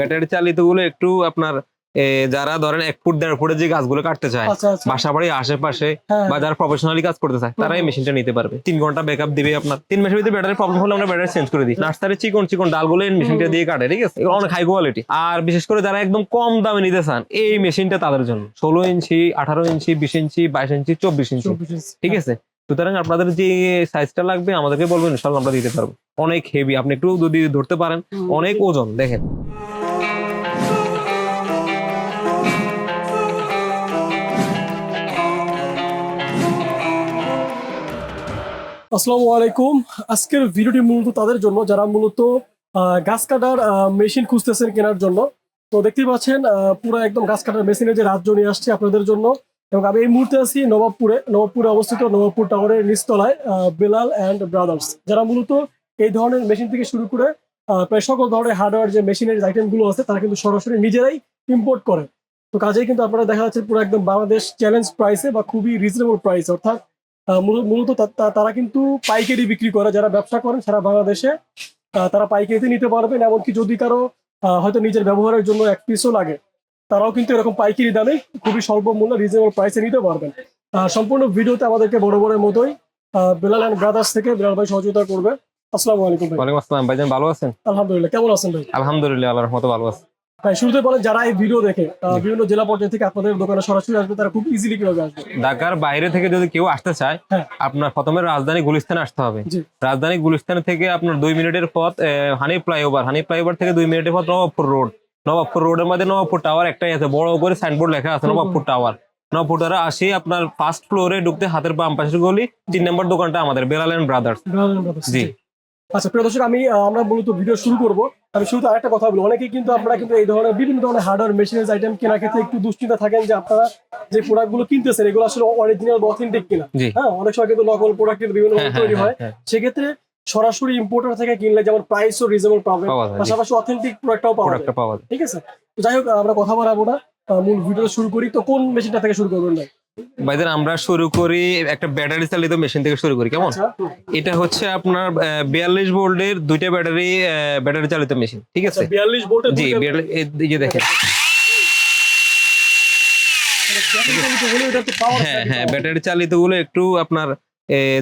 Battery চালিতগুলো একটু আপনার যারা ধরেন এক ফুট দেড় ফুটের যে গাছগুলো কাটতে চায় আচ্ছা আচ্ছা। বাসা বাড়ির আশেপাশে হ্যাঁ। বা যারা প্রফেশনালি কাজ করতে চায় তারা এই মেশিনটা নিতে পারবে। তিন ঘণ্টা ব্যাকআপ দিবে আপনার। তিন মাসের ভিতরে ব্যাটারি প্রবলেম হলে আমরা ব্যাটারি চেঞ্জ করে দিই। নার্সারি চিকন চিকন ডালগুলো এই মেশিনটা। দিয়ে কাটে ঠিক আছে? এগুলো অনেক হাই কোয়ালিটি আর বিশেষ করে যারা একদম কম দামে নিতে চান এই মেশিনটা তাদের জন্য। ষোলো ইঞ্চি আঠারো ইঞ্চি বিশ ইঞ্চি বাইশ ইঞ্চি চব্বিশ ইঞ্চি। ঠিক আছে? সুতরাং আপনাদের যে সাইজটা লাগবে আমাদেরকে বলবেন ইনশাল্লাহ আমরা দিতে পারব। অনেক হেভি আপনি একটু যদি ধরতে পারেন অনেক ওজন দেখেন। আসসালামু আলাইকুম। আজকের ভিডিওটি মূলত তাদের জন্য, যারা মূলত গাছ কাটার মেশিন খুঁজতেছেন কেনার জন্য। তো দেখতেই পাচ্ছেন পুরো একদম গাছ কাটার মেশিনের যে রাজ্য নিয়ে আসছে আপনাদের জন্য। এবং আমি এই মুহূর্তে আছি নবাবপুরে। নবাবপুরে অবস্থিত নবাবপুর টাওয়ারের নিচতলায় বেলাল অ্যান্ড ব্রাদার্স। যারা মূলত এই ধরনের মেশিন থেকে শুরু করে প্রায় সকল ধরনের হার্ডওয়্যার যে মেশিনের আইটেমগুলো আছে, তারা কিন্তু সরাসরি নিজেরাই ইম্পোর্ট করে। তো কাজেই কিন্তু আপনারা দেখা যাচ্ছে পুরো একদম বাংলাদেশ চ্যালেঞ্জ প্রাইসে বা খুবই রিজনেবল প্রাইস অর্থাৎ মূলত তারা কিন্তু পাইকারি বিক্রি করে যারা ব্যবসা করেন সারা বাংলাদেশে। তারা পাইকারিতে নিতে পারবেন এমনকি যদি কারও হয়তো নিজের ব্যবহারের জন্য এক পিসও লাগে তারাও কিন্তু এরকম পাইকারি দামে খুবই স্বল্প মূল্য রিজনেবল প্রাইসে নিতে পারবেন। আহ, সম্পূর্ণ ভিডিওতে আমাদেরকে বড় বড় মতোই বেলাল অ্যান্ড ব্রাদার্স থেকে বেলাল ভাই সহযোগিতা করবে। আসসালামু আলাইকুম ভাই। ওয়ালাইকুম আসসালাম। ভাইজান ভালো আছেন? আলহামদুলিল্লাহ কেমন আছেন ভাই? আলহামদুলিল্লাহ আল্লাহর রহমতে ভালো আছে। ভাই শুরুতে বলেন যারা এই ভিডিও দেখে বিভিন্ন জেলা পর্যায়ে থেকে আপনাদের দোকানে সরাসরি আসবে তারা খুব ইজিলি কীভাবে আসবে? ঢাকার বাইরে থেকে যদি কেউ আসতে চায় হ্যাঁ। আপনার প্রথমে রাজধানী গুলিস্তানে আসতে হবে। রাজধানী গুলিস্তান থেকে আপনার দুই মিনিটের পথ হানি ফ্লাইওভার হানি ফ্লাইওভার থেকে দুই মিনিটের পথ নবাবপুর রোড নবাবপুর রোডের মধ্যে নবাবপুর টাওয়ার একটাই আছে বড় করে সাইনবোর্ড লেখা আছে। নবাবপুর টাওয়ার নবাবপুর টাওয়ার আসি আপনার ফার্স্ট ফ্লোরে ঢুকতে হাতের বাম পাশের গলি তিন নম্বর দোকানটা আমাদের বেলাল ব্রাদার্স জি। আচ্ছা প্রিয় দর্শক আমি আমরা মূলত ভিডিও শুরু করব। আমি শুরুতে আরেকটা কথা বলব অনেকেই কিন্তু আপনারা কিন্তু এই ধরনের বিভিন্ন ধরনের হার্ডওয়্যার মেশিনারিজ আইটেম কেনার ক্ষেত্রে একটু দুশ্চিন্তা থাকেন যে আপনারা যে প্রোডাক্টগুলো কিনতেছেন এগুলো আসলে অরিজিনাল বা অথেন্টিক কিনা। হ্যাঁ অনেক সময় কিন্তু নকল প্রোডাক্ট বিভিন্ন হ্যাঁ, তৈরি হ্যাঁ, হয় হ্যাঁ, সেক্ষেত্রে সরাসরি ইম্পোর্টার থেকে কিনলে যেমন প্রাইসও রিজনেবল পাবেন পাশাপাশি অথেন্টিক প্রোডাক্টটাও পাওয়া যায়। ঠিক আছে? যাই হোক আমরা কথা বলাবো না। মূল ভিডিও শুরু করি। তো কোন মেশিনটা থেকে শুরু করবেন ভাই? ভাইদের আমরা শুরু করি একটা ব্যাটারি চালিত মেশিন থেকে শুরু করি কেমন? আচ্ছা এটা হচ্ছে আপনার বিয়াল্লিশ ভোল্টের দুইটা ব্যাটারি ব্যাটারি চালিত মেশিন ঠিক আছে? বিয়াল্লিশ ভোল্টের জি এই যে দেখেন। হ্যাঁ হ্যাঁ ব্যাটারি চালিতগুলো একটু আপনার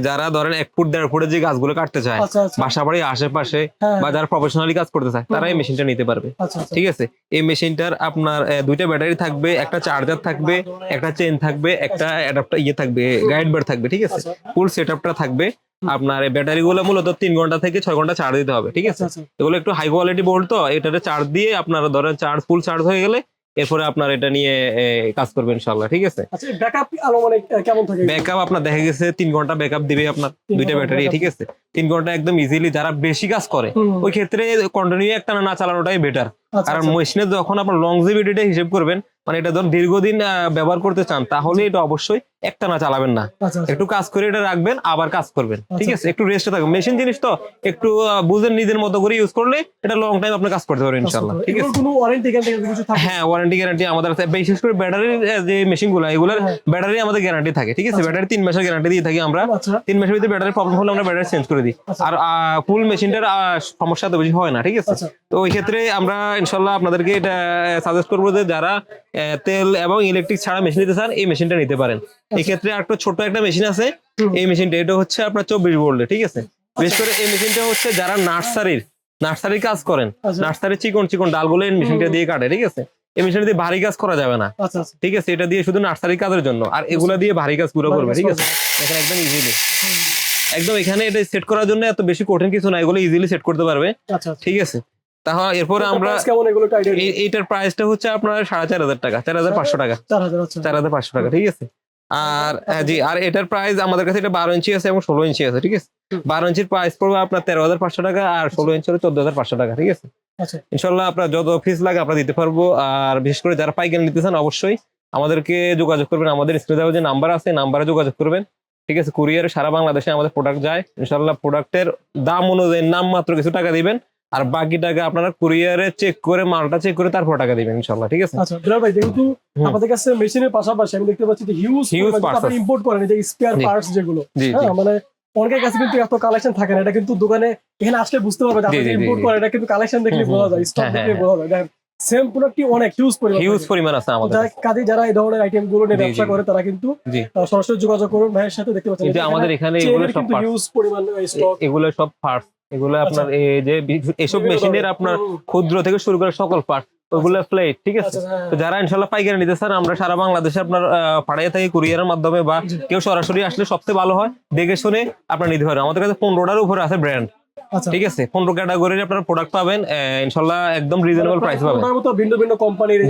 যারা ধরেন এক ফুট দেড় ফুটের যে গাছগুলো কাটতে চায় আচ্ছা আচ্ছা। বাসা বাড়ির আশেপাশে হ্যাঁ বা যারা প্রফেশনালি কাজ করতে চায় তারা এই। মেশিনটা নিতে পারবে। আচ্ছা ঠিক আছে? এই মেশিনটার আপনার দুইটা ব্যাটারি থাকবে একটা চার্জার থাকবে একটা চেন থাকবে একটা অ্যাডাপ্টার ইয়ে থাকবে গাইড বার থাকবে ঠিক আছে? ফুল সেট থাকবে। আপনার এই ব্যাটারি গুলো মূলত তিন ঘণ্টা থেকে ছয় ঘণ্টা চার্জ দিতে হবে ঠিক আছে? এগুলো একটু হাই কোয়ালিটি বোল্ট তো এটাতে চার্জ দিয়ে আপনারা ধরেন চার্জ ফুল চার্জ হয়ে গেলে এরপরে আপনার এটা নিয়ে কাজ করবেন ইনশাল্লাহ ঠিক আছে? আচ্ছা ব্যাকআপ আলো মানে কেমন থাকে? ব্যাকআপ আপনার দেখা গেছে তিন ঘণ্টা ব্যাকআপ দিবে আপনার দুইটা ব্যাটারি ঠিক আছে? তিন ঘণ্টা একদম ইজিলি যারা বেশি কাজ করে ওই ক্ষেত্রে কন্টিনিউ একটা না চালানোটাই বেটার আচ্ছা, কারণ আচ্ছা। মেশিনে যখন আপনার লংজিভিটিটা হিসাব করবেন মানে এটা ধরুন দীর্ঘদিন ব্যবহার করতে চান তাহলে এটা অবশ্যই একটা না চালাবেন না। আচ্ছা, আচ্ছা। একটু কাজ করে এটা রাখবেন আবার কাজ করবেন ঠিক আচ্ছা। আছে? একটু রেস্টে থাকবেন। মেশিন জিনিস তো একটু বুঝেন নিজের মতো করে ইউজ করলে এটা লং টাইম আপনি কাজ করতে পারবেন ইনশাল্লাহ ঠিক আছে? কোনো ওয়ারেন্টি এখান থেকে কিছু থাকে? হ্যাঁ ওয়ারেন্টি গ্যারান্টি আমাদের আছে। বিশেষ করে ব্যাটারির যে মেশিনগুলো এগুলোর। ব্যাটারি আমাদের গ্যারান্টি থাকে ঠিক আছে। ব্যাটারি তিন মাসের গ্যারান্টি দিয়ে থাকি আমরা। তিন মাসের ভিতরে ব্যাটারি প্রবলেম হলে আমরা ব্যাটারি চেঞ্জ করে দিই। আর ফুল মেশিনটার সমস্যা তো বেশি হয় না ঠিক আছে? তো ওই ক্ষেত্রে আমরা ইনশাল্লাহ আপনাদেরকে এটা সাজেস্ট করব যে যারা তেল এবং ইলেকট্রিক ছাড়া মেশিন নিতে চান এই মেশিনটা নিতে পারেন। এই ক্ষেত্রে একটা ছোট একটা মেশিন আছে এই মেশিনটা এটা হচ্ছে আপনার চব্বিশ ভোল্টে ঠিক আছে? বিশেষ করে এই মেশিনটা হচ্ছে যারা নার্সারির নার্সারির কাজ করেন আচ্ছা। নার্সারির চিকন চিকন ডালগুলো এই মেশিনটা দিয়ে কাটে ঠিক আছে? এই মেশিনটা দিয়ে ভারী কাজ করা যাবে না। আচ্ছা আচ্ছা। ঠিক আছে? এটা দিয়ে শুধু নার্সারি কাজের জন্য আর এগুলা দিয়ে ভারী কাজ পুরো করবে ঠিক আছে। দেখেন একদম ইজিলি একদম এখানে এটা সেট করার জন্য এত বেশি কঠিন কিছু না এগুলো ইজিলি সেট করতে পারবে। আচ্ছা আচ্ছা। ঠিক আছে? তাহলে এরপরে আমরা এইটার প্রাইসটা হচ্ছে আপনার সাড়ে চার হাজার টাকা চার হাজার পাঁচশো টাকা। চার হাজার আচ্ছা। পাঁচশো টাকা ঠিক আছে? আর হ্যাঁ, জি আর এটার প্রাইস আমাদের কাছে এটা বারো ইঞ্চি আছে এবং ষোলো ইঞ্চি আছে ঠিক আছে? বারো ইঞ্চির প্রাইস পড়বে আপনার তেরো হাজার পাঁচশো টাকা আর ষোলো ইঞ্চি হলে চোদ্দ হাজার পাঁচশো টাকা ঠিক আছে? আচ্ছা। ইনশাল্লাহ আপনার যত ফিস লাগে আমরা দিতে পারব। আর বিশেষ করে যারা পাইকারি নিতে চান অবশ্যই আমাদেরকে যোগাযোগ করবেন। আমাদের স্ক্রিনে দেওয়া যে নাম্বার আছে নাম্বারে যোগাযোগ করবেন ঠিক আছে? কুরিয়ারে সারা বাংলাদেশে আমাদের প্রোডাক্ট যায়। ইনশাল্লাহ প্রোডাক্টের দাম অনুযায়ী নাম মাত্র কিছু টাকা দিবেন। আর বাকি টাকা আপনারা কুরিয়ারে চেক করে মালটা চেক করে তারপর টাকা দিবেন ইনশাল্লাহ ঠিক আছে? আচ্ছা বিলাল ভাই যেহেতু আমাদের কাছে মেশিনের পাশাপাশি আমি দেখতে পাচ্ছি যে হিউজ parts আপনি ইম্পোর্ট করেন এই যে স্পেয়ার পার্টস যেগুলো হ্যাঁ মানে অনেকের কাছে কিন্তু এত কালেকশন থাকে না এটা কিন্তু দোকানে এখানে আসলে বুঝতে পারবে যে আপনি ইম্পোর্ট। করেন এটা কিন্তু কালেকশন দেখলে হুম, বোঝা যায় স্টক হ্যাঁ, দেখলে হ্যাঁ, বোঝা যায়। দেখেন সেম প্রোডাক্টটি অনেক হিউজ পরিমাণ হিউজ পরিমাণ আছে আমাদের যারা কাজে যারা এই ধরনের আইটেমগুলো নিয়ে ব্যবসা করে তারা কিন্তু সরাসরি যোগাযোগ করুন ভাইয়ের সাথে দেখতে পাচ্ছেন যে আমাদের এখানে এগুলো সব হিউজ পরিমাণ স্টক এগুলো সব পার্টস এগুলো আপনার এই যে এসব মেশিনের আপনার ক্ষুদ্র থেকে শুরু করে সকল পার্ট ওগুলো প্লেট ঠিক আছে? আচ্ছা হ্যাঁ তো যারা ইনশাল্লাহ পাইকারি নিতে স্যার আমরা সারা বাংলাদেশে আপনার আহ, থাকি কুরিয়ারের মাধ্যমে বা কেউ সরাসরি আসলে সবচেয়ে ভালো হয় দেখে শুনে আপনার নিতে পারেন আমাদের কাছে পনেরোটার উপরে আছে ব্র্যান্ড আচ্ছা। ঠিক আছে? পনেরো ক্যাটাগরির আপনার প্রোডাক্ট পাবেন ইনশাল্লাহ একদম রিজনেবল প্রাইস পাবেন। ভিন্ন ভিন্ন কোম্পানির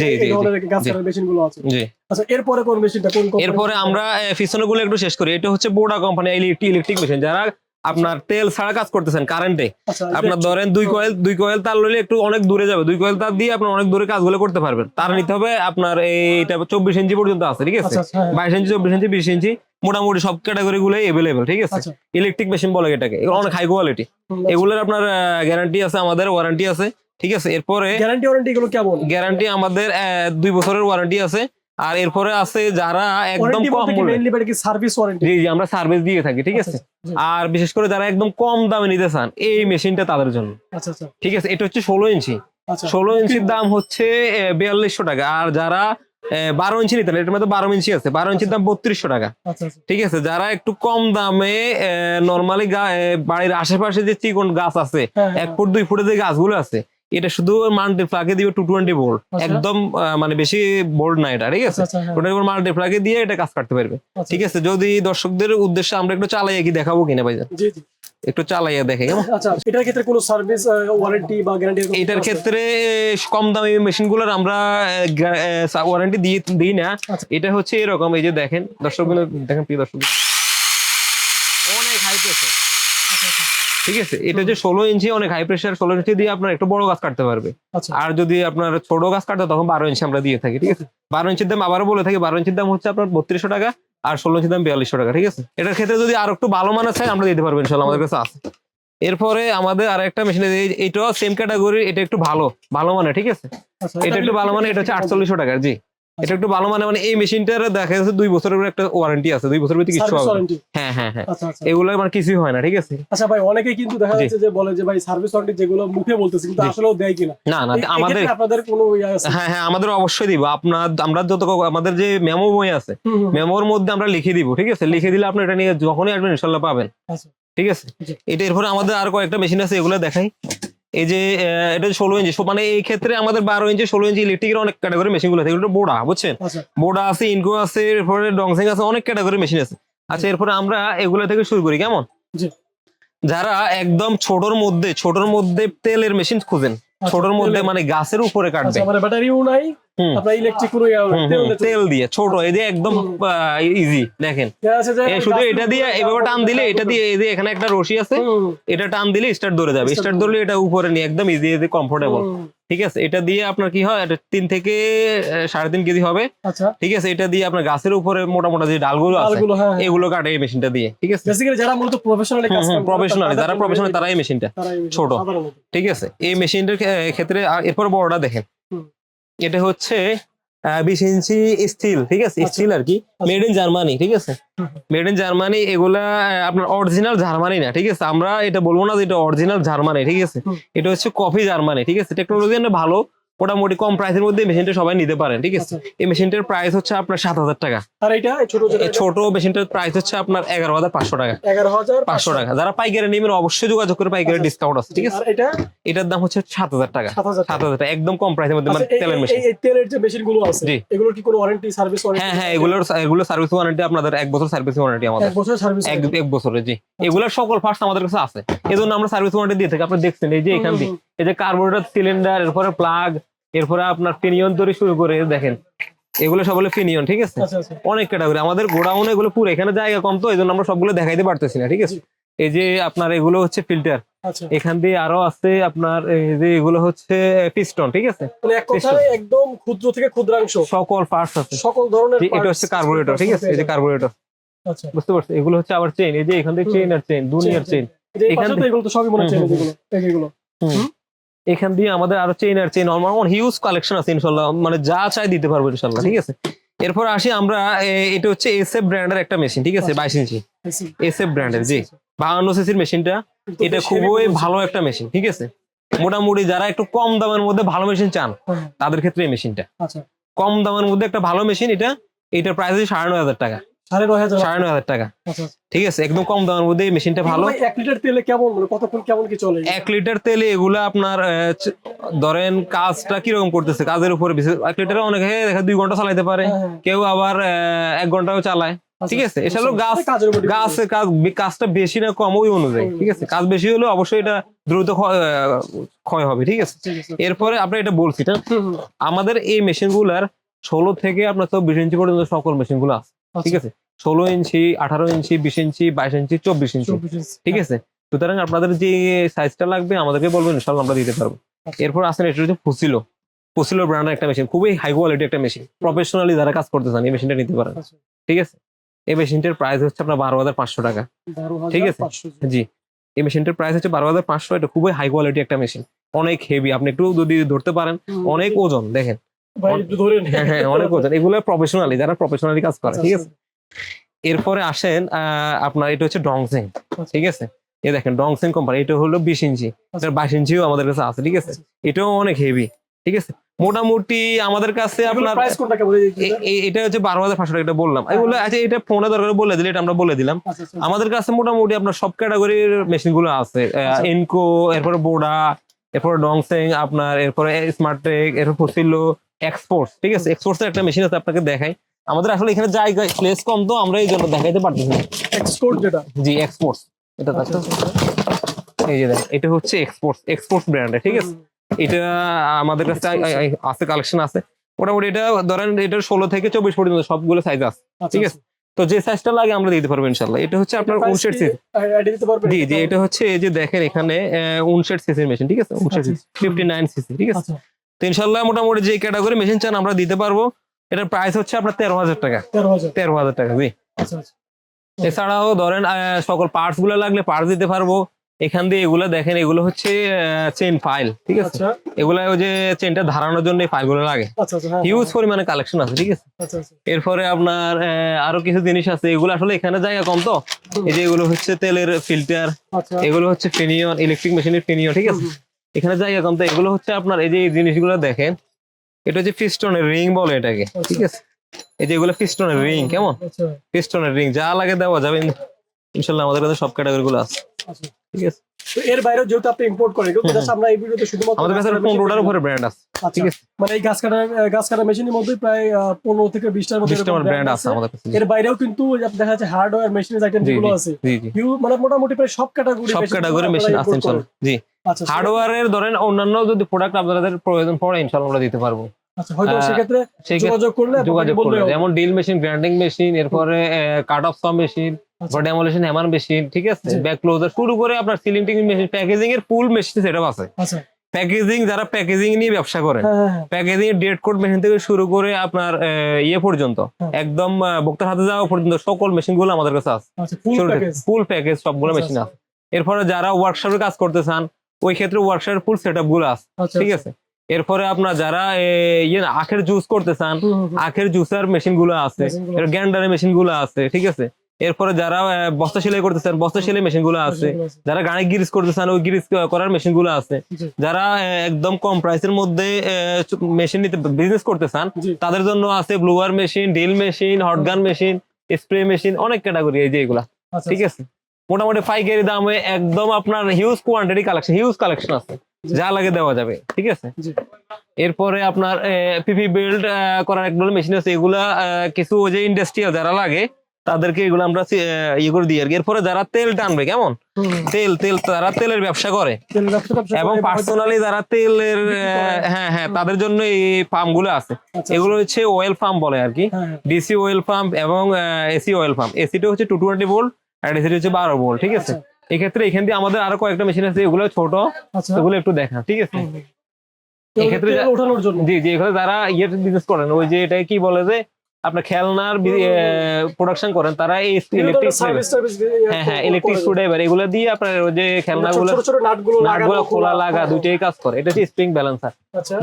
জি, আচ্ছা এরপরে কোন মেশিনটা কোন এরপরে আমরা পিছনে গুলো একটু শেষ করি। এটা হচ্ছে বোর্ডা কোম্পানি ইলেকট্রিক মেশিন যারা আপনার তেল ছাড়া কাজ করতেছেন কারেন্টে আচ্ছা আপনার ধরেন দুই কয়েল দুই কয়েল তার লইলে একটু অনেক দূরে যাবে। দুই কয়েল তার দিয়ে আপনার অনেক দূরে কাজগুলো করতে পারবেন। তার নিতে হবে আপনার এইটা চব্বিশ ইঞ্চি পর্যন্ত আছে ঠিক আছে? আচ্ছা আচ্ছা, হ্যাঁ, বাইশ ইঞ্চি চব্বিশ ইঞ্চি বিশ ইঞ্চি মোটামুটি সব ক্যাটাগরি গুলোই এভেলেবেল ঠিক আছে? ইলেকট্রিক মেশিন বলে এটাকে। এগুলো অনেক হাই কোয়ালিটি এগুলোর আপনার গ্যারান্টি আছে আমাদের ওয়ারেন্টি আছে ঠিক আছে? এরপরে গ্যারান্টি ওয়ারেন্টি এগুলো কেমন? গ্যারান্টি আমাদের দুই বছরের ওয়ারেন্টি আছে। আর এরপরে আছে যারা একদম কম মূল্যে। কি সার্ভিস ওয়ারেন্টি জি আমরা সার্ভিস দিয়ে থাকি ঠিক আছে? আর বিশেষ করে যারা একদম কম দামে নিতে চান এই মেশিনটা তাদের জন্য। আচ্ছা আচ্ছা। ঠিক আছে এটা হচ্ছে ষোলো ইঞ্চি। আচ্ছা। ষোলো ইঞ্চির দাম হচ্ছে বিয়াল্লিশশো টাকা। আর যারা বারো ইঞ্চি নিতেন এটার মধ্যে বারো ইঞ্চি আছে। বারো ইঞ্চির দাম বত্রিশশো টাকা। আচ্ছা আচ্ছা। ঠিক আছে যারা একটু কম দামে নর্মালি বাড়ির আশেপাশে যে চিকন গাছ আছে হ্যাঁ, এক ফুট দুই ফুটের যে গাছগুলো আছে এটা শুধু মাল্টি প্লাগে দিবে টু টোয়েন্টি আচ্ছা। একদম মানে বেশি বোল্ট না এটা ঠিক আছে? আচ্ছা আচ্ছা হ্যাঁ, ওটা মাল্টি প্লাগে দিয়ে এটা কাজ করতে পারবে আচ্ছা। ঠিক আছে? যদি দর্শকদের উদ্দেশ্যে আমরা একটু চালাইয়া কি দেখাবো কিনা ভাই একটু চালাইয়া দেখে আচ্ছা এটার ক্ষেত্রে কোনো সার্ভিস ওয়ারেন্টি বা গ্যারান্টি এটার ক্ষেত্রে কম দামি মেশিনগুলোর আমরা ওয়ারেন্টি দিই না। এটা হচ্ছে এরকম এই যে দেখেন দর্শক দেখেন প্রিয় দর্শক অনেক হাই প্রেশার ঠিক আছে? এটা যে ষোলো ইঞ্চি অনেক হাই প্রেশার ষোলো ইঞ্চি দিয়ে আপনার একটু বড় গাছ কাটতে পারবে। আচ্ছা। আর যদি আপনার ছোট গাছ কাটতে তখন বারো ইঞ্চি আমরা দিয়ে থাকি ঠিক আছে? বারো ইঞ্চির দাম আবারও বলে থাকি বারো ইঞ্চির দাম হচ্ছে আপনার বত্রিশশো টাকা আর ষোলো ইঞ্চির দাম বিয়াল্লিশশো টাকা ঠিক আছে? এটার ক্ষেত্রে যদি আর একটু ভালো মানের চাই আমরা দিতে পারব ইনশাল্লাহ আমাদের কাছে আছে। এরপরে আমাদের আর একটা মেশিন এটাও সেম ক্যাটাগরি এটা একটু ভালো ভালো মানে ঠিক আছে? আচ্ছা এটা একটু ভালো মানে এটা হচ্ছে আটচল্লিশশো টাকার জি। এটা একটু ভালো মানে মানে এই মেশিনটার দেখা যাচ্ছে দুই বছরের একটা ওয়ারেন্টি আছে দুই বছরের কিছু হবে হ্যাঁ হ্যাঁ হ্যাঁ। আচ্ছা আচ্ছা। এগুলো মানে কিছুই হয় না ঠিক আছে? আচ্ছা ভাই অনেকেই কিন্তু দেখা যাচ্ছে যে বলে যে ভাই সার্ভিস ওয়ারেন্টি যেগুলো মুখে বলতেছে কিন্তু আসলেও দেয় কিনা? না না আমাদের আপনাদের কোনো ইয়ে হ্যাঁ হ্যাঁ আমাদের অবশ্যই দিব। আপনার আমরা যত আমাদের যে মেমো বই আছে মেমোর মধ্যে আমরা লিখে দিব ঠিক আছে? লিখে দিলে আপনি এটা নিয়ে যখনই আসবেন ইনশাল্লাহ পাবেন। আচ্ছা। ঠিক আছে। এটা এরপরে আমাদের আর কয়েকটা মেশিন আছে এগুলো দেখাই। এই যে এটা ষোলো ইঞ্চি মানে এই ক্ষেত্রে আমাদের বারো ইঞ্চি ষোলো ইঞ্চি ইলেকট্রিকের অনেক ক্যাটাগরি মেশিনগুলো আছে। এগুলো বোডা বুঝছেন? বোডা আছে ইনকো আছে এরপরে ডংসিং আছে অনেক ক্যাটাগরি মেশিন আছে। আচ্ছা এরপরে আমরা এগুলো থেকে শুরু করি কেমন? যারা একদম ছোটর মধ্যে ছোটর মধ্যে তেলের মেশিন খুঁজেন। আচ্ছা, ছোটর মধ্যে মানে গাছের উপরে কাটবে। আচ্ছা মানে ব্যাটারিও নাই হুম। আপনার ইলেকট্রিক কোনো তেল দিয়ে ছোট এই যে একদম ইজি দেখেন। শুধু এটা দিয়ে এভাবে টান দিলে এটা দিয়ে এই যে এখানে একটা রশি আছে এটা টান দিলে স্টার্ট ধরে যাবে। স্টার্ট ধরলে এটা উপরে নিয়ে একদম ইজি ইজি কমফোর্টেবল ঠিক আছে? এটা দিয়ে আপনার কি হয় তিন থেকে সাড়ে তিন কেজি হবে। আচ্ছা। ঠিক আছে? এটা দিয়ে আপনার গাছের উপরে মোটা মোটা যে ডালগুলো আছে হ্যাঁ এগুলো কাটে এই মেশিনটা দিয়ে। ঠিক আছে? যারা মূলত প্রফেশনালি প্রফেশনাল যারা প্রফেশনাল তারা এই মেশিনটা ছোট। ঠিক আছে? এই মেশিনটার ক্ষেত্রে এরপর বড়টা দেখেন। এটা হচ্ছে বিশ ইঞ্চি স্টিল ঠিক আছে। স্টিল আর কি মেড ইন জার্মানি ঠিক আছে? মেড ইন জার্মানি এগুলা আহ, আপনার অরিজিনাল জার্মানি না ঠিক আছে? আমরা এটা বলব না যে এটা অরিজিনাল জার্মানি ঠিক আছে? এটা হচ্ছে কফি জার্মানি ঠিক আছে? টেকনোলজি ভালো মোটামুটি কম প্রাইসের মধ্যে মেশিনটা সবাই নিতে পারেন ঠিক আছে? আচ্ছা। এই মেশিনটার প্রাইস হচ্ছে আপনার সাত হাজার টাকা। আর এটা ছোট ছোট মেশিনটার প্রাইস হচ্ছে আপনার এগারো হাজার পাঁচশো টাকা। এগারো হাজার পাঁচশো টাকা। যারা পাইকারি নেবেন অবশ্যই যোগাযোগ করে পাইকারি আচ্ছা। ডিসকাউন্ট আছে ঠিক আছে? এটা? এটার দাম হচ্ছে সাত হাজার টাকা। সাত হাজার টাকা। একদম কম প্রাইসের মধ্যে মানে আচ্ছা, তেলের মেশিন তেলের যে মেশিনগুলো আছে জি। এগুলোর কি কোনো ওয়ারেন্টি সার্ভিস হ্যাঁ হ্যাঁ এগুলোর এগুলো সার্ভিস ওয়ারেন্টি আপনাদের এক বছর সার্ভিস ওয়ারেন্টি আমাদের। এক বছর সার্ভিস এক এক বছরের জি। এগুলোর সকল পার্টস আমাদের কাছে আছে। এজন্য আমরা সার্ভিস ওয়ারেন্টি দিয়ে থাকি। আপনি দেখছেন এই যে এখান দিয়ে। এই যে কার্বোরেটর সিলিন্ডার এরপরে প্লাগ এরপরে আপনার ফিনিয়ন তৈরি শুরু করে দেখেন। এগুলো সব হলো ফিনিয়ন ঠিক আছে? আচ্ছা আচ্ছা। অনেক ক্যাটাগরি আমাদের গোডাউনে এগুলো পুরো এখানে জায়গা কম তো এই জন্য আমরা সবগুলো দেখাইতে পারতেছি না ঠিক আছে? এই যে আপনার এগুলো হচ্ছে ফিল্টার আচ্ছা। এখান দিয়ে আরও আছে আপনার এই যে এগুলো হচ্ছে পিস্টন ঠিক আছে? মানে এক কথায় একদম ক্ষুদ্র থেকে ক্ষুদ্রাংশ। সকল পার্টস আছে। সকল ধরনের এটা হচ্ছে কার্বোরেটর ঠিক আছে? এই যে কার্বোরেটর বুঝতে পারছ এগুলো হচ্ছে আবার চেইন এই যে এখান থেকে হুম। চেইন আর চেইন দুনিয়ার চেইন এখান থেকে- এগুলো তো সবই মনে হচ্ছে হুম, হুম, যেগুলো এই যেগুলো এখান দিয়ে আমাদের আরও চেইন আর চেইন আমার হিউজ কালেকশন আছে ইনশাল্লাহ মানে যা চাই দিতে পারব ইনশাল্লাহ ঠিক আছে? এরপর আসি আমরা এটা হচ্ছে এসএফ ব্র্যান্ডের একটা মেশিন ঠিক আছে? আচ্ছা। বাইশ ইঞ্চি। এসএফ ব্র্যান্ডের জি। বাহান্ন সিসির মেশিনটা এটা খুবই ভালো একটা মেশিন ঠিক আছে? মোটামুটি যারা একটু কম দামের মধ্যে ভালো মেশিন চান হ্যাঁ, তাদের ক্ষেত্রে এই মেশিনটা আচ্ছা। কম দামের মধ্যে একটা ভালো মেশিন এটা এটার প্রাইস হচ্ছে সাড়ে নয় হাজার টাকা। সাড়ে নয় হাজার সাড়ে নয় হাজার টাকা। আচ্ছা আচ্ছা। ঠিক আছে একদম কম দামের মধ্যে এই মেশিনটা ভালো। এক লিটার তেলে কেমন মানে কতক্ষণ কেমন কি চলে? এক লিটার তেলে এগুলো আপনার ধরেন কাজটা কীরকম করতেছে? কাজের উপরে এক লিটারে অনেকে দেখা দুই ঘণ্টা চালাইতে পারে। হ্যাঁ, হ্যাঁ। কেউ আবার এক ঘন্টাও চালায়। আচ্ছা, ঠিক আছে গাছ কাজের উপর depend গাছ করে। কাজ কাজটা বেশি না কম ওই অনুযায়ী। ঠিক আছে কাজ বেশি হলে অবশ্যই এটা দ্রুত ক্ষয় হবে। ঠিক আছে? এরপরে আপনার এটা বলছি আমাদের এই মেশিনগুলার ষোলো থেকে আপনার চব্বিশ ইঞ্চি পর্যন্ত সকল মেশিনগুলো আছে। ঠিক আচ্ছা, আছে? ষোলো ইঞ্চি আঠারো ইঞ্চি বিশ ইঞ্চি বাইশ ইঞ্চি চব্বিশ ইঞ্চি। ঠিক আছে? সুতরাং আপনাদের যে সাইজটা লাগবে আমাদেরকে বলবেন ইনশাল্লাহ আমরা দিতে পারব। আচ্ছা। এরপর আসেন এটা হচ্ছে ফুসিলো ফুসিলো ব্র্যান্ডের একটা মেশিন খুবই হাই কোয়ালিটি একটা মেশিন প্রফেশনালি যারা কাজ করতে চান এই মেশিনটা নিতে পারেন। আচ্ছা, ঠিক আছে? এই মেশিনটার প্রাইস হচ্ছে আপনার বারো হাজার পাঁচশো টাকা। ঠিক আছে। জি। এই মেশিনটার প্রাইস হচ্ছে বারো হাজার পাঁচশো এটা খুবই হাই কোয়ালিটি একটা মেশিন অনেক হেভি আপনি একটু যদি ধরতে পারেন অনেক ওজন দেখেন। হ্যাঁ হ্যাঁ অনেক ওজন এগুলো প্রফেশনালি যারা প্রফেশনালি কাজ করে আচ্ছা, ঠিক আছে? এরপরে আসেন আপনার এটা হচ্ছে ডংসিং আচ্ছা। ঠিক আছে? এই দেখেন ডংসিং কোম্পানি এটা হলো বিশ ইঞ্চি আচ্ছা। বাইশ ইঞ্চিও আমাদের কাছে আছে ঠিক আছে? এটাও অনেক হেভি ঠিক আছে? মোটামুটি আমাদের কাছে আপনার এটা? হচ্ছে বারো হাজার পাঁচশো টাকা বললাম। এগুলো আচ্ছা এটা ফোনে দরকার বলে দিলে এটা আমরা বলে দিলাম। আচ্ছা, আচ্ছা, আমাদের কাছে মোটামুটি আপনার সব ক্যাটাগরির মেশিনগুলো আছে আচ্ছা। এনকো এরপরে বোডা এরপরে ডংসেং আপনার এরপরে স্মার্ট টেক এরপর ফসিলো এক্সপোর্টস ঠিক আছে? এক্সপোর্টস একটা মেশিন আছে আপনাকে দেখাই। আমাদের আসলে এখানে জায়গা প্লেস কম তো আমরা এই জন্য দেখাইতে পারতেছি না। এক্সকোর্ট যেটা। জি এক্সপোর্টস এটা আচ্ছা, আচ্ছা, এই যে দেখ এটা হচ্ছে এক্সপোর্টস এক্সপোর্টস ব্র্যান্ডের ঠিক আছে? এটা আমাদের কাছে আছে কালেকশন আছে। মোটামুটি এটা ধরেন এটা ষোলো থেকে চব্বিশ পর্যন্ত সবগুলো সাইজ আছে আচ্ছা, ঠিক আছে? তো যে সাইজটা লাগে আমরা দিতে পারব ইনশাল্লাহ এটা হচ্ছে আপনার উনষাট সিসি? জি জি এটা হচ্ছে এই যে দেখেন এখানে উনষাট সিসির মেশিন ঠিক আছে? উনষাট আচ্ছা। সিসি ফিফটি নাইন সিসি ঠিক আছে? আচ্ছা, তো ইনশাল্লাহ মোটামুটি যে ক্যাটাগরি মেশিন চান আমরা দিতে পারব। এটার প্রাইস হচ্ছে আপনার তেরো হাজার টাকা। তেরো হাজার। টাকা জি আচ্ছা, আচ্ছা। এছাড়াও ধরেন সকল পার্টসগুলো লাগলে পার্টস দিতে পারব। এখান দিয়ে এগুলো দেখেন এগুলো হচ্ছে চেন ফাইল ঠিক আছে? আচ্ছা, এগুলো ওই যে চেনটা ধারানোর জন্য এই ফাইলগুলো লাগে। আচ্ছা, হ্যাঁ, হিউজ পরিমাণে কালেকশন আছে ঠিক আছে। এরপরে আপনার আরও কিছু জিনিস আছে। এগুলো আসলে এখানে জায়গা কম তো। এই যে এগুলো হচ্ছে তেলের ফিল্টার এগুলো হচ্ছে ফিনিয়ন ইলেকট্রিক মেশিনের ফিনিয়ন ঠিক আছে? এখানে জায়গা কম তো এগুলো হচ্ছে আপনার এই যে এই জিনিসগুলো দেখেন এটা হচ্ছে পিস্টনের রিং বলে এটাকে ঠিক আছে? এই যে এগুলো পিস্টনের রিং কেমন? ফিস্টনের পিস্টনের রিং যা লাগে দেওয়া যাবে। ইনশাল্লাহ আমাদের কাছে সব ক্যাটাগরি গুলো আছে। আচ্ছা। ঠিক আছে? তো এর বাইরেও যেহেতু আপনি ইম্পোর্ট করেন কিন্তু হুম, just আমরা এই ভিডিওতে শুধুমাত্র আমাদের কাছে গাছ কাটার machine পনেরোটার দেখাবো। উপরে ব্র্যান্ড আছে। আচ্ছা, ঠিক আছে? মানে এই গাছ আহ, গাছ কাটার মেশিনের মধ্যে প্রায় আহ, পনেরো থেকে বিশটার মধ্যে এরকম ব্র্যান্ড আছে আমাদের কাছে এর বাইরেও কিন্তু আপনি দেখা যাচ্ছে হার্ডওয়্যার মেশিনের আইটেম জি। আছে মানে মোটামুটি প্রায় সব ক্যাটাগরি সব ক্যাটাগরি মেশিন আছে ইনশাল্লাহ। জি। আচ্ছা হার্ডওয়্যারের ধরেন অন্যান্য যদি প্রোডাক্ট আপনাদের প্রয়োজন পড়ে ইনশাল্লাহ আমরা দিতে পারব। আচ্ছা হয়তো সেক্ষেত্রে সেই যোগাযোগ করলে যোগাযোগ করলে। যেমন ডিল মেশিন গ্রাইন্ডিং মেশিন এরপরে কাট অফ সম মেশিন আচ্ছা, ডেমোলেশন ঠিক আছে? ব্যাক ক্লোজার শুরু করে আপনার সিলিং টিং মেশিন প্যাকেজিং এর ফুল মেশিন সেটআপ আছে। আচ্ছা। প্যাকেজিং যারা প্যাকেজিং নিয়ে ব্যবসা করে হ্যাঁ হ্যাঁ, হ্যাঁ। প্যাকেজিং এর ডেট কোড মেশিন থেকে শুরু করে আপনার ইয়ে পর্যন্ত হ্যাঁ। একদম ভোক্তার হাতে যাওয়া পর্যন্ত সকল মেশিনগুলো আমাদের কাছে আছে। আচ্ছা ফুল প্যাকেজ সবগুলো আচ্ছা, মেশিন আছে। এরপরে যারা ওয়ার্কশপে কাজ করতে চান ওই ক্ষেত্রে ওয়ার্কশপের ফুল সেটআপগুলো আছে আচ্ছা ঠিক আছে? এরপরে আপনার যারা ইয়ে না, আখের জুস করতে চান। আখের জুসার মেশিনগুলো আছে। গ্যান্ডারের মেশিনগুলো আছে ঠিক আছে? এরপরে যারা বস্তা সেলাই করতে চান বস্তা সেলাই মেশিনগুলো আছে। যারা গাড়ি গিরিজ করতে চান ওই গিরিজ করার মেশিনগুলো আছে যারা একদম কম প্রাইসের মধ্যে মেশিন নিতে বিজনেস করতে চান তাদের জন্য আছে blower machine drill machine hot gun machine spray machine অনেক ক্যাটাগরি এই যে এগুলা। আচ্ছা, ঠিক আছে? মোটামুটি পাইকারি দামে একদম আপনার huge quantity collection huge collection আছে। যা লাগে দেওয়া যাবে ঠিক আছে? এরপরে আপনার পিপি বিল্ড করার একগুলো মেশিন আছে। এগুলা আহ, কিছু ওই যে ইন্ডাস্ট্রিয়াল যারা লাগে তাদেরকে এগুলো আমরা ইয়ে করে দিই আর কি। এরপরে যারা তেল টানবে কেমন। তেল তেল তারা তেলের ব্যবসা করে। এবং পার্সোনালি যারা তেলের হ্যাঁ হ্যাঁ তাদের জন্য এই ফার্মগুলো আছে। আচ্ছা, এগুলো হচ্ছে ওয়েল ফার্ম বলে আর কি। ডিসি ওয়েল পাম্প এবং এসি ওয়েল পাম্প এসিটা হচ্ছে টু টোয়েন্টি ভোল্ট আর এসিটা হচ্ছে বারো ভোল্ট ঠিক আছে? আচ্ছা। এক্ষেত্রে এখান দিয়ে আমাদের আরও কয়েকটা মেশিন আছে এগুলো ছোট আচ্ছা। সেগুলো একটু দেখা ঠিক আছে। এক্ষেত্রে জি জি এখানে যারা ইয়ে বিজনেস করেন ওই যে এটা কি বলে যে আপনার খেলনার প্রোডাকশন করেন তারা এই ইলেকট্রিক হ্যাঁ হ্যাঁ ইলেকট্রিক স্ক্রুড্রাইভার এগুলো দিয়ে আপনার ওই যে খেলনাগুলো নাটগুলো খোলা লাগা দুইটাই কাজ করে। এটা হচ্ছে স্প্রিং ব্যালেন্সার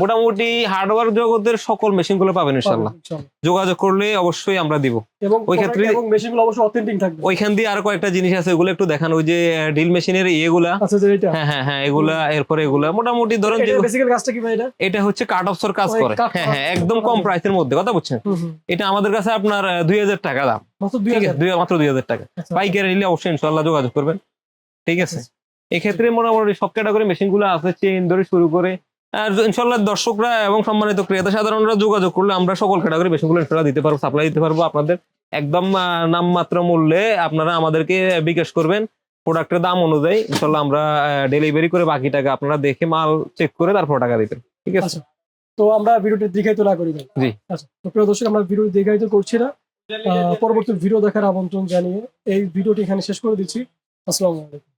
মোটামুটি হার্ডওয়্যার জগতের সকল মেশিনগুলো পাবেন ইনশাল্লাহ যোগাযোগ করলে অবশ্যই আমরা দিব। ওই ক্ষেত্রে- এবং মেশিনগুলো অবশ্যই অথেন্টিক থাকবে। ওইখান দিয়ে আর কয়েকটা জিনিস আছে ওগুলো একটু দেখান। ওই যে ড্রিল মেশিনের ইয়েগুলা। আচ্ছা হ্যাঁ হ্যাঁ হ্যাঁ এগুলা এরপরে এগুলা। মোটামুটি ধরেন এটা হচ্ছে কাট অফসর কাজ করে। হ্যাঁ হ্যাঁ একদম কম প্রাইসের মধ্যে কথা বুঝছেন? হুম। এটা আমাদের কাছে আপনার দুই হাজার টাকা দাম। মাত্র দুই হাজার। আছে দুই মাত্র দুই হাজার টাকা। আচ্ছা, পাইকারি নিলে অবশ্যই ইনশাল্লাহ যোগাযোগ করবেন। ঠিক আছে? এক্ষেত্রে মোটামুটি সব ক্যাটাগরি মেশিনগুলো আছে চেন ধরে শুরু করে আর ইনশাল্লাহ দর্শকরা এবং সম্মানিত ক্রেতা সাধারণরা যোগাযোগ করলে আমরা সকল ক্যাটাগরি মেশিনগুলো ইনশাল্লাহ দিতে পারব সাপ্লাই দিতে পারব। আপনাদের একদম নামমাত্র মূল্যে আপনারা আমাদেরকে বিকাশ করবেন। প্রোডাক্টের দাম অনুযায়ী ইনশাল্লাহ আমরা ডেলিভারি করে বাকি টাকা আপনারা দেখে মাল চেক করে তারপর টাকা দিবেন। ঠিক আছে? আচ্ছা তো আমরা ভিডিওটি দীর্ঘায়িত না করি জি। আচ্ছা তো প্রিয় দর্শক আমরা ভিডিও দীর্ঘায়িত করছি না। পরবর্তী ভিডিও দেখার আমন্ত্রণ জানিয়ে এই ভিডিওটি এখানে শেষ করে দিচ্ছি। আসসালামু আলাইকুম।